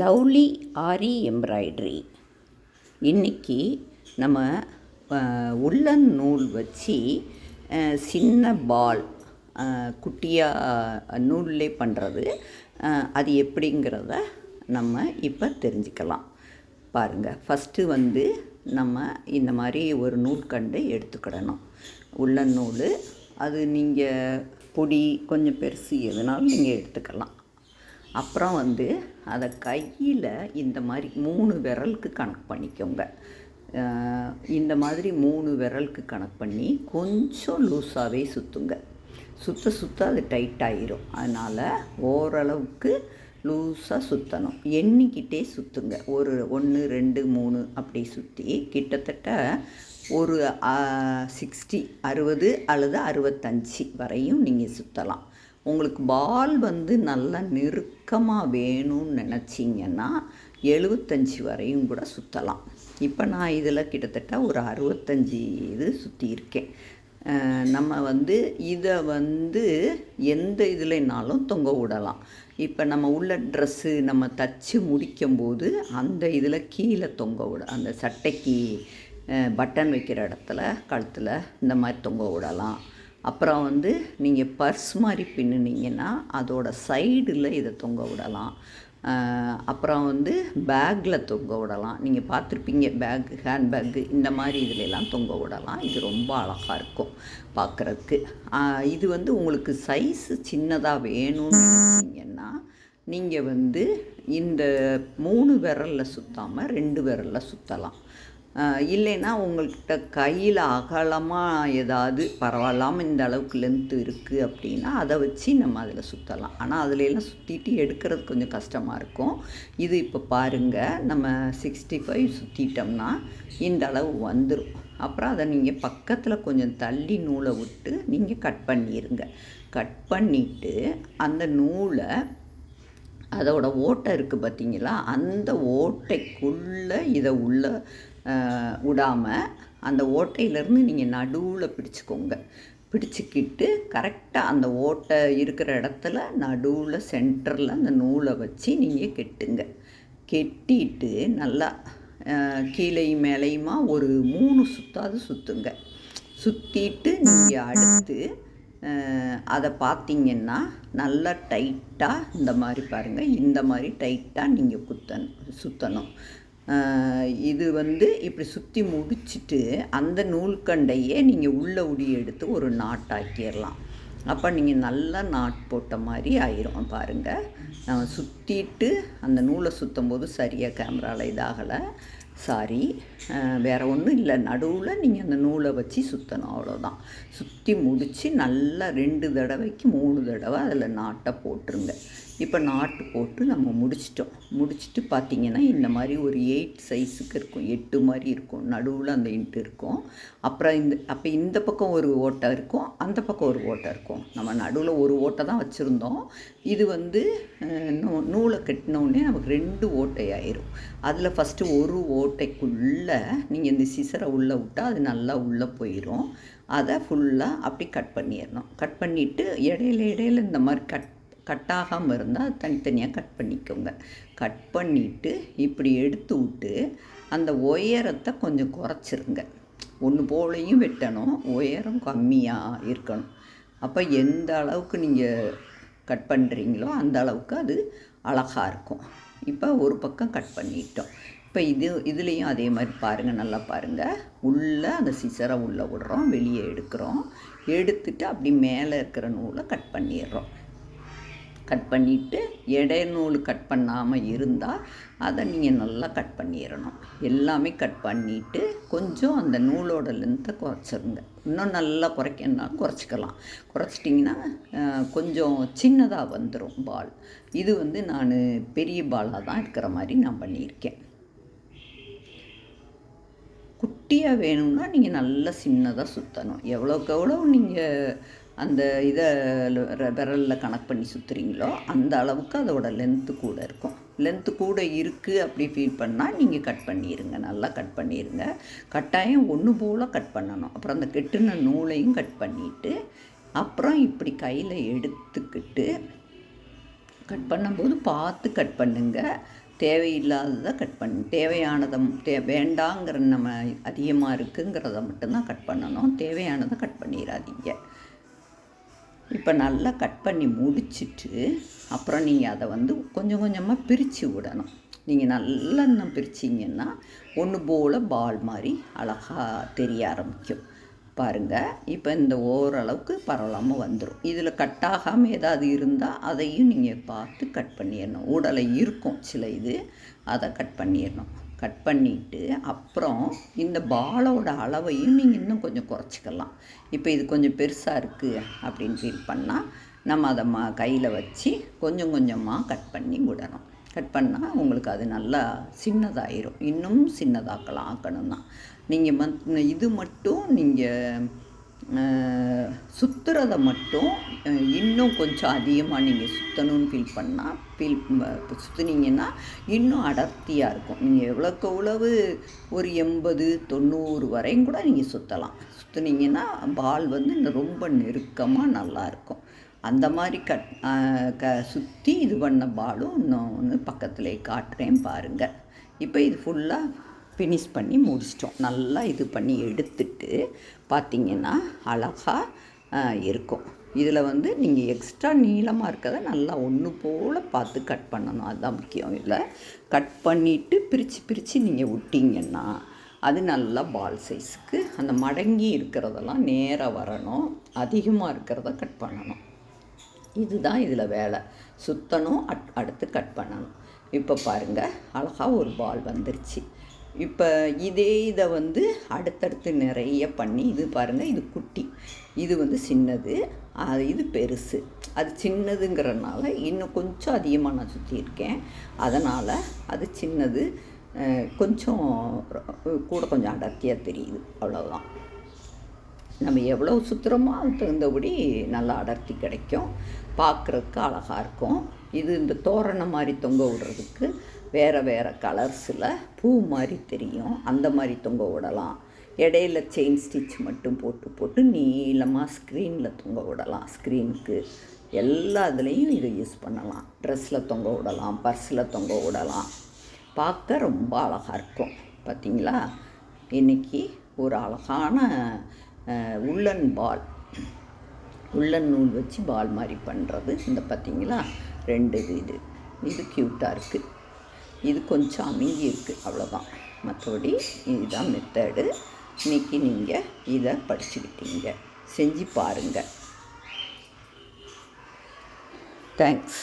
Lovely ஆரி embroidery. இன்றைக்கி நம்ம உள்ளன் நூல் வச்சு சின்ன பால் குட்டியாக நூல்லே பண்ணுறது அது எப்படிங்கிறத நம்ம இப்போ தெரிஞ்சுக்கலாம். பாருங்கள் ஃபஸ்ட்டு வந்து நம்ம இந்த மாதிரி ஒரு நூல் கண்டு எடுத்துக்கிடணும். உள்ளன் நூல் அது நீங்கள் பொடி கொஞ்சம் பெருசு எதுனாலும் நீங்கள் எடுத்துக்கலாம். அப்புறம் வந்து அதை கையில் இந்த மாதிரி மூணு விரலுக்கு கணக்கு பண்ணிக்கோங்க. இந்த மாதிரி மூணு விரலுக்கு கணக்கு பண்ணி கொஞ்சம் லூஸாகவே சுற்றுங்க சுற்ற சுற்ற அது டைட் ஆயிரும். அதனால் ஓரளவுக்கு லூஸாக சுற்றணும் எண்ணிக்கிட்டே சுற்றுங்க ஒரு ஒன்று ரெண்டு மூணு அப்படி சுற்றி கிட்டத்தட்ட ஒரு சிக்ஸ்டி அறுபது அல்லது அறுபத்தஞ்சி வரையும் நீங்கள் சுற்றலாம் உங்களுக்கு பால் வந்து நல்லா நெருக்கமாக வேணும்னு நினச்சிங்கன்னா எழுபத்தஞ்சி வரையும் கூட சுற்றலாம் இப்போ நான் இதில் கிட்டத்தட்ட ஒரு அறுபத்தஞ்சி இது சுற்றியிருக்கேன் நம்ம வந்து இதை வந்து எந்த இதுலனாலும் தொங்க விடலாம். இப்போ நம்ம உள்ள ட்ரெஸ்ஸு நம்ம தச்சு முடிக்கும்போது அந்த இதில் கீழே தொங்க விட அந்த சட்டைக்கு பட்டன் வைக்கிற இடத்துல கழுத்தில் இந்த மாதிரி தொங்க விடலாம். அப்புறம் வந்து நீங்கள் பர்ஸ் மாதிரி பின்னுனீங்கன்னா அதோட சைடில் இதை தொங்க விடலாம். அப்புறம் வந்து பேக்கில் தொங்க விடலாம். நீங்கள் பார்த்துருப்பீங்க பேக் ஹேண்ட்பேக்கு இந்த மாதிரி இதுலெலாம் தொங்க விடலாம். இது ரொம்ப அழகாக இருக்கும் பார்க்குறதுக்கு. இது வந்து உங்களுக்கு சைஸு சின்னதாக வேணும்னு நினச்சிங்கன்னா நீங்கள் வந்து இந்த மூணு விரலில் சுற்றாமல் ரெண்டு விரலில் சுற்றலாம் இல்லைன்னா உங்கள்கிட்ட கையில் அகலமாக ஏதாவது பரவாயில்லாமல் இந்த அளவுக்கு லென்த்து இருக்குது அப்படின்னா அதை வச்சு நம்ம அதில் சுற்றலாம் ஆனால் அதுலெல்லாம் சுற்றிட்டு எடுக்கிறது கொஞ்சம் கஷ்டமாக இருக்கும். இது இப்போ பாருங்கள் நம்ம சிக்ஸ்டி ஃபைவ் சுற்றிட்டோம்னா இந்த அளவு வந்துடும் அப்புறம் அதை நீங்கள் பக்கத்தில் கொஞ்சம் தள்ளி நூலை விட்டு நீங்கள் கட் பண்ணிடுங்க கட் பண்ணிவிட்டு அந்த நூலை அதோட ஓட்டை இருக்குது பார்த்தீங்களா? அந்த ஓட்டைக்குள்ளே இதை உள்ள விடாமல் அந்த ஓட்டையிலேருந்து நீங்கள் நடுவில் பிடிச்சிக்கோங்க. பிடிச்சிக்கிட்டு கரெக்டாக அந்த ஓட்டை இருக்கிற இடத்துல நடுவில் சென்டரில் அந்த நூலை வச்சு நீங்கள் கெட்டுங்க. கெட்டிட்டு நல்லா கீழையும் மேலேயுமா ஒரு மூணு சுத்தாது சுற்றுங்க சுற்றிட்டு நீங்கள் அடுத்து அதை பார்த்தீங்கன்னா நல்லா டைட்டாக இந்த மாதிரி பாருங்கள் இந்த மாதிரி டைட்டாக நீங்கள் குத்தணும் சுற்றணும் இது வந்து இப்படி சுற்றி முடிச்சுட்டு அந்த நூல்கண்டையே நீங்கள் உள்ள உடி எடுத்து ஒரு நாட்டாக்கிடலாம் அப்போ நீங்கள் நல்லா நாட் போட்ட மாதிரி ஆயிரும் பாருங்கள் நம்ம சுற்றிட்டு அந்த நூலை சுற்றும் போது சரியாக கேமராவில் இதாகலை. சாரி வேறு ஒன்றும் இல்லை. நடுவில் நீங்கள் அந்த நூலை வச்சு சுற்றணும் அவ்வளோதான் சுற்றி முடித்து நல்லா ரெண்டு தடவைக்கு மூணு தடவை அதில் நாட்டை போட்டுருங்க. இப்போ நாட்டு போட்டு நம்ம முடிச்சிட்டோம். முடிச்சுட்டு பார்த்தீங்கன்னா இந்த மாதிரி ஒரு எயிட் சைஸுக்கு இருக்கும். எட்டு மாதிரி இருக்கும். நடுவில் அந்த இன்ட்டு இருக்கும். அப்புறம் இந்த அப்போ இந்த பக்கம் ஒரு ஓட்டை இருக்கும். அந்த பக்கம் ஒரு ஓட்டை இருக்கும். நம்ம நடுவில் ஒரு ஓட்டை தான் வச்சுருந்தோம். இது வந்து நூ- நூலை கட்டினோடனே நமக்கு ரெண்டு ஓட்டை ஆயிரும். அதில் ஃபஸ்ட்டு ஒரு ஓட்டைக்குள்ளே நீங்கள் இந்த சிசரை உள்ளே விட்டால் அது நல்லா உள்ளே போயிடும் அதை ஃபுல்லாக அப்படி கட் பண்ணிடணும். கட் பண்ணிவிட்டு இடையில இடையில இந்த மாதிரி கட் கட்டாகாமல் இருந்தால் தனித்தனியாக கட் பண்ணிக்கோங்க. கட் பண்ணிவிட்டு இப்படி எடுத்து விட்டு அந்த உயரத்தை கொஞ்சம் குறைச்சிருங்க. ஒன்று போலையும் வெட்டணும் உயரம் கம்மியாக இருக்கணும். அப்போ எந்த அளவுக்கு நீங்கள் கட் பண்ணுறீங்களோ அந்த அளவுக்கு அது அழகாக இருக்கும். இப்போ ஒரு பக்கம் கட் பண்ணிட்டோம். இப்போ இது இதுலேயும் அதே மாதிரி பாருங்கள் நல்லா பாருங்கள் உள்ளே அந்த சிசரை உள்ளே விடுறோம் வெளியே எடுக்கிறோம். எடுத்துட்டு அப்படி மேலே இருக்கிற நூலை கட் பண்ணிடுறோம். கட் பண்ணிவிட்டு இடைநூல் கட் பண்ணாமல் இருந்தால் அதை நீங்கள் நல்லா கட் பண்ணிடணும் எல்லாமே கட் பண்ணிவிட்டு கொஞ்சம் அந்த நூலோட லென்த்தை குறைச்சிருங்க. இன்னும் நல்லா குறைக்கணும்னாலும் குறைச்சிக்கலாம். குறைச்சிட்டிங்கன்னா கொஞ்சம் சின்னதாக வந்துடும் பால் இது வந்து நான் பெரிய பாலாக தான் இருக்கிற மாதிரி நான் பண்ணியிருக்கேன். குட்டியாக வேணும்னா நீங்கள் நல்லா சின்னதாக சுற்றணும் எவ்வளோக்கு எவ்வளோ நீங்கள் அந்த இதை விரலில் கணக்கு பண்ணி சுற்றுறீங்களோ அந்த அளவுக்கு அதோட லென்த்து கூட இருக்கும். லென்த்து கூட இருக்குது அப்படி ஃபீல் பண்ணால் நீங்கள் கட் பண்ணிடுங்க நல்லா கட் பண்ணிடுங்க கட்டாயம் ஒன்று போல் கட் பண்ணணும். அப்புறம் அந்த கெட்டுன நூலையும் கட் பண்ணிவிட்டு அப்புறம் இப்படி கையில் எடுத்துக்கிட்டு கட் பண்ணும்போது பார்த்து கட் பண்ணுங்கள் தேவையில்லாததை கட் பண்ணு தேவையானதை தே வேண்டாங்கிற நம்ம அதிகமாக இருக்குங்கிறத மட்டும்தான் கட் பண்ணணும். தேவையானதை கட் பண்ணிடாதீங்க இப்போ நல்லா கட் பண்ணி முடிச்சுட்டு அப்புறம் நீங்கள் அதை வந்து கொஞ்சம் கொஞ்சமாக பிரித்து விடணும். நீங்கள் நல்லா இன்னும் பிரிச்சிங்கன்னா ஒன்று போல் பால் மாதிரி அழகாக தெரிய ஆரம்பிக்கும். பாருங்கள் இப்போ இந்த ஓரளவுக்கு பரவலாமல் வந்துடும் இதில் கட் ஆகாமல் ஏதாவது இருந்தால் அதையும் நீங்கள் பார்த்து கட் பண்ணிடணும். உடலை இருக்கும் சில இது அதை கட் பண்ணிடணும். கட் பண்ணிவிட்டு அப்புறம் இந்த பாலோட அளவையும் நீங்கள் இன்னும் கொஞ்சம் குறைச்சிக்கலாம். இப்போ இது கொஞ்சம் பெருசாக இருக்குது அப்படின்னு ஃபீல் பண்ணால் நம்ம அதை மா கையில் வச்சு கொஞ்சம் கொஞ்சமாக கட் பண்ணி விடணும். கட் பண்ணால் உங்களுக்கு அது நல்லா சின்னதாயிரும். இன்னும் சின்னதாக்கலாம் ஆக்கணும் தான் நீங்கள் மத் இது மட்டும் நீங்கள் சுற்றுறத மட்டும் இன்னும் கொஞ்சம் அதிகமாக நீங்கள் சுற்றணும்னு ஃபீல் பண்ணால் ஃபீல் சுற்றுனீங்கன்னா இன்னும் அடர்த்தியாக இருக்கும். நீங்கள் எவ்வளோக்கு எவ்வளவு ஒரு எண்பது தொண்ணூறு வரையும் கூட நீங்கள் சுற்றலாம் சுற்றுனீங்கன்னா பால் வந்து இன்னும் ரொம்ப நெருக்கமாக நல்லாயிருக்கும் அந்த மாதிரி கட் க சுற்றி இது பண்ண பாலும் இன்னொன்று பக்கத்துலேயே காட்டுறேன் பாருங்கள் இப்போ இது ஃபுல்லாக ஃபினிஷ் பண்ணி முடிச்சிட்டோம். நல்லா இது பண்ணி எடுத்துட்டு பார்த்தீங்கன்னா அழகாக இருக்கும். இதில் வந்து நீங்கள் எக்ஸ்ட்ரா நீளமாக இருக்கிறத நல்லா ஒன்று போல் பார்த்து கட் பண்ணணும். அதுதான் முக்கியம். இல்லை கட் பண்ணிவிட்டு பிரித்து பிரித்து நீங்கள் விட்டிங்கன்னா அது நல்லா பால் சைஸுக்கு அந்த மடங்கி இருக்கிறதெல்லாம் நேராக வரணும். அதிகமாக இருக்கிறத கட் பண்ணணும். இதுதான் இதில் வேலை. சுற்றணும் அட் அடுத்து கட் பண்ணணும். இப்போ பாருங்கள் அழகாக ஒரு பால் வந்துருச்சு. இப்போ இதே இதை வந்து அடுத்தடுத்து நிறைய பண்ணி இது பாருங்கள் இது குட்டி. இது வந்து சின்னது அது இது பெருசு. அது சின்னதுங்கிறனால இன்னும் கொஞ்சம் அதிகமாக நான் சுற்றியிருக்கேன் அதனால் அது சின்னது கொஞ்சம் கூட கொஞ்சம் அடர்த்தியாக தெரியுது. அவ்வளோதான் நம்ம எவ்வளோ சுற்றுறோமோ அதுக்கு தகுந்தபடி நல்லா அடர்த்தி கிடைக்கும். பார்க்குறதுக்கு அழகாக இருக்கும். இது இந்த தோரணம் மாதிரி தொங்க விடுறதுக்கு வேறு வேறு கலர்ஸில் பூ மாதிரி தெரியும். அந்த மாதிரி தொங்க விடலாம். இடையில செயின் ஸ்டிச் மட்டும் போட்டு போட்டு நீளமாக ஸ்க்ரீனில் தொங்க விடலாம். ஸ்க்ரீனுக்கு எல்லா இதுலேயும் இதை யூஸ் பண்ணலாம். ட்ரெஸ்ஸில் தொங்க விடலாம் பர்ஸில் தொங்க விடலாம். பார்க்க ரொம்ப அழகாக இருக்கும். பார்த்தீங்களா இன்னைக்கு ஒரு அழகான உள்ளன் பால் உள்ளன் நூல் வச்சு பால் மாதிரி பண்ணுறது இந்த பார்த்தீங்களா ரெண்டு இது. இது இது க்யூட்டாக இருக்குது இது கொஞ்சம் அமுங்கி இருக்குது அவ்வளோதான் மற்றபடி இதுதான் மெத்தடு இன்றைக்கி நீங்கள் இதை படிச்சுக்கிட்டீங்க. செஞ்சு பாருங்கள் தேங்க்ஸ்